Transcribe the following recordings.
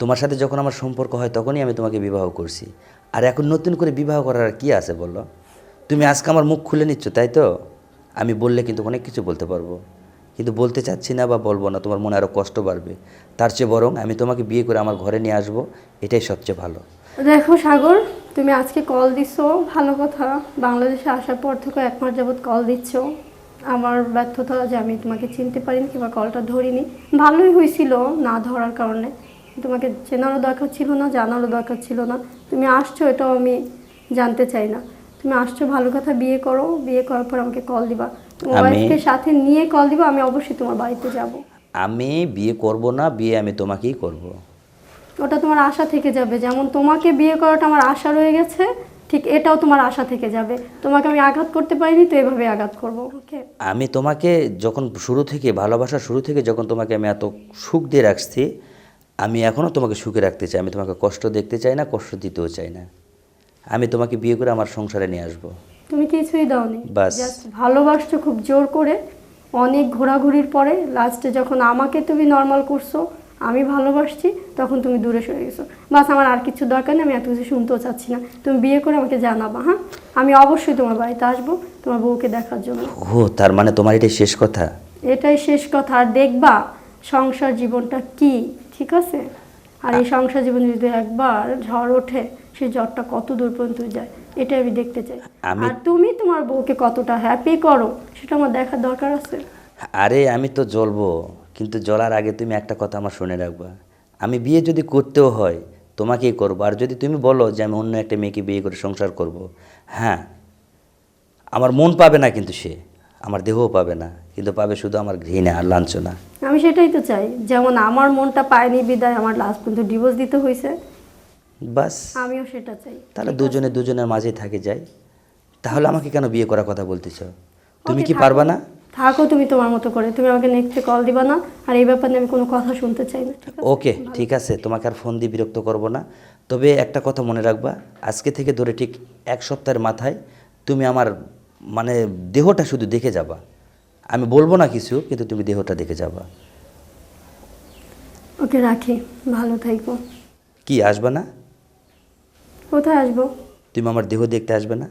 তোমার সাথে যখন আমার সম্পর্ক হয়, তখনই আমি তোমাকে বিবাহ করছি। আর এখন নতুন করে বিবাহ করার আর কি আছে বলো? তুমি আজকে আমার মুখ খুলে নিচ্ছ, তাই তো? আমি বললে কিন্তু অনেক কিছু বলতে পারব। কিন্তু বলতে চাচ্ছি না বা বলব না, তোমার মনে আরও কষ্ট বাড়বে। তার চেয়ে বরং আমি তোমাকে বিয়ে করে আমার ঘরে নিয়ে আসব, এটাই সবচেয়ে ভালো। দেখো সাগর, তুমি আজকে কল দিছো, ভালো কথা। বাংলাদেশে আসার পর থেকে এক মাস যাবৎ কল দিচ্ছ। আমার ব্যর্থতা যে আমি তোমাকে চিনতে পারিনি কিংবা কলটা ধরিনি। ভালোই হয়েছিল না ধরার কারণে। তোমাকে চেনারও দরকার ছিল না জানারও দরকার ছিল না। তুমি আসছো এটাও আমি জানতে চাই না। তুমি আসছো ভালো কথা বিয়ে করো। বিয়ে করার পর আমাকে কল দিবা। তোমার ওয়াইফকে সাথে নিয়ে কল দিবা আমি অবশ্যই তোমার বাড়িতে যাব। আমি বিয়ে করব না বিয়ে আমি তোমাকেই করব। ওটা তোমার আশা থেকে যাবে। যেমন তোমাকে বিয়ে করাটা আমার আশা রয়ে গেছে ঠিক এটাও তোমার আশা থেকে যাবে। তোমাকে আমি আঘাত করতে পারিনি তো এভাবে আঘাত করব ওকে? আমি তোমাকে যখন শুরু থেকে ভালোবাসা শুরু থেকে যখন তোমাকে আমি এত সুখ দিয়ে রাখছি আমি এখনও তোমাকে সুখে রাখতে চাই আমি তোমাকে কষ্ট দেখতে চাই না কষ্ট দিতেও চাই না। আমি তোমাকে বিয়ে করে আমার সংসারে নিয়ে আসব। তুমি কিছুই দাওনি। বাস। ভালোবাসছো খুব জোর করে। অনেক ঘোরাঘুরির পরে লাস্টে যখন আমাকে তুমি নর্মাল করছ আমি ভালোবাসছি তখন তুমি দূরে সরে গেছো। বাস আমার আর কিছু দরকার নেই আমি এত কিছু শুনতেও চাচ্ছি না। তুমি বিয়ে করে আমাকে জানাবা হ্যাঁ? আমি অবশ্যই তোমার বাড়িতে আসব তোমার বউকে দেখার জন্য। ও তার মানে তোমার এটাই শেষ কথা? এটাই শেষ কথা। আর দেখবা সংসার জীবনটা কি? ঠিক আছে? আর এই সংসার জীবনে যদি একবার ঝড় ওঠে সেই ঝড়টা কত দূর পর্যন্ত যায় এটা আমি দেখতে চাই। আমি- আর তুমি তোমার বউকে কতটা হ্যাপি করো সেটা আমার দেখার দরকার আছে। আরে আমি তো জ্বলবো কিন্তু জ্বলার আগে তুমি একটা কথা আমার শুনে রাখবা। আমি বিয়ে যদি করতেও হয় তোমাকেই করব। আর যদি তুমি বলো যে আমি অন্য একটা মেয়েকে বিয়ে করে সংসার করব। হ্যাঁ আমার মন পাবে না কিন্তু সে। আমার দেহও পাবে না কিন্তু পাবে শুধু আমার ঘৃণা আর লাঞ্ছনা। আমি সেটাই তো চাই যেমন আমার মনটা পায়নি বিদায় আমার লাস্ট পর্যন্ত ডিভোর্স দিতে হয়েছে। বাস। আমিও সেটা চাই। তাহলে দুজনে দুজনের মাঝেই থাকে যাই। তাহলে আমাকে কেন বিয়ে করার কথা বলতেছ? তুমি কি। পারবা না? থাকো তুমি তোমার মতো করে তুমি আমাকে নেক্সটে কল দিবা না আর এই ব্যাপারে আমি কোনো কথা শুনতে চাই না ওকে ঠিক আছে তোমাকে আর ফোন দিয়ে বিরক্ত করব না। তবে একটা কথা মনে রাখবা আজকে থেকে ধরে ঠিক এক সপ্তাহের মাথায় তুমি আমার মানে দেহটা শুধু দেখে যাবা। আমি বলব না কিছু কিন্তু তুমি দেহটা দেখে যাবা। ওকে রাখি। ভালো থাকব। কি আসবে না? কোথায় আসব? তুমি আমার দেহ দেখতে আসবে না?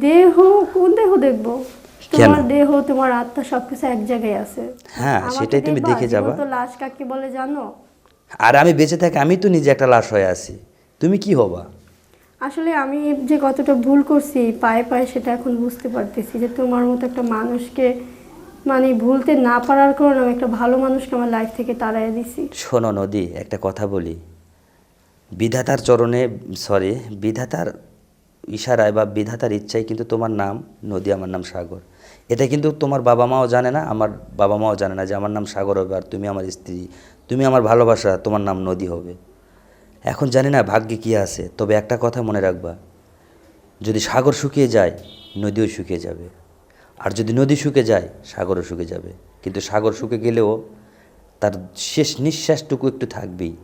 দেহ কোন দেহ দেখব? তোমার দেহ তোমার আত্মা সবকিছু এক জায়গায় আছে। হ্যাঁ, সেটাই তুমি দেখে যাবা। জীবন্ত লাশ কাকে বলে জানো? আর আমি বেঁচে থাকি আমি তো নিজে একটা লাশ হয়ে আছি। তুমি কি হবা? আসলে আমি যে কতটা ভুল করছি, পায়ে পায়ে সেটা এখন বুঝতে পারতেছি যে তোমার মতো একটা মানুষকে মানে ভুলতে না পারার কারণে আমি একটা ভালো মানুষকে আমার লাইফ থেকে তাড়াই দিছি। শোনো নদী, একটা কথা বলি। বিধাতার চরণে সরি বিধাতার ইশারায় বা বিধাতার ইচ্ছায় কিন্তু তোমার নাম, নদী আমার নাম সাগর। এটা কিন্তু তোমার বাবা মাও জানে না, আমার বাবা মাও জানে না যে আমার নাম সাগর হবে আর তুমি আমার স্ত্রী। তুমি আমার ভালোবাসা, তোমার নাম নদী হবে। এখন জানি না ভাগ্যে কী আছে তবে একটা কথা মনে রাখবা। যদি সাগর শুকিয়ে যায় নদীও শুকিয়ে যাবে। আর যদি নদী শুকে যায় সাগরও শুকে যাবে। কিন্তু সাগর শুকে গেলেও তার শেষ নিঃশ্বাসটুকু একটু থাকবেই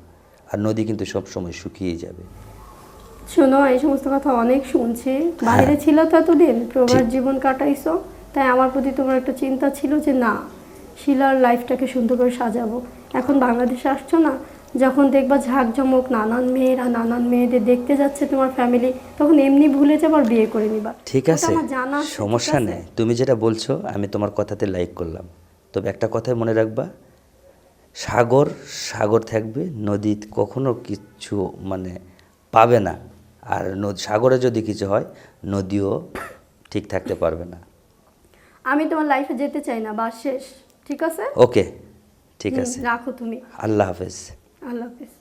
আর নদী কিন্তু সব সময় শুকিয়ে যাবে। শোনো এই সমস্ত কথা অনেক শুনছি। বাইরে ছিল তো এতদিন প্রবাস জীবন কাটাইছো তাই আমার প্রতি তোমার একটা চিন্তা ছিল যে না শিলার লাইফটাকে সুন্দর করে সাজাবো। এখন বাংলাদেশে আসছো না যখন দেখবা ঝাঁকঝমক নানান মেয়েরা নানান মেয়েদের দেখতে যাচ্ছে তোমার ফ্যামিলি তখন এমনি ভুলে যাব আর বিয়ে করে নিবা। ঠিক আছে সমস্যা নেই। তুমি যেটা বলছো আমি তোমার কথাতে লাইক করলাম। তবে একটা কথাই মনে রাখবা সাগর সাগর থাকবে নদী কখনো কিছু মানে পাবে না। আর সাগরে যদি কিছু হয় নদীও ঠিক থাকতে পারবে না। আমি তোমার লাইফে যেতে চাই না বা শেষ ঠিক আছে? ওকে ঠিক আছে। রাখো তুমি। আল্লাহ হাফেজ। আল্লাহ হাফিজ।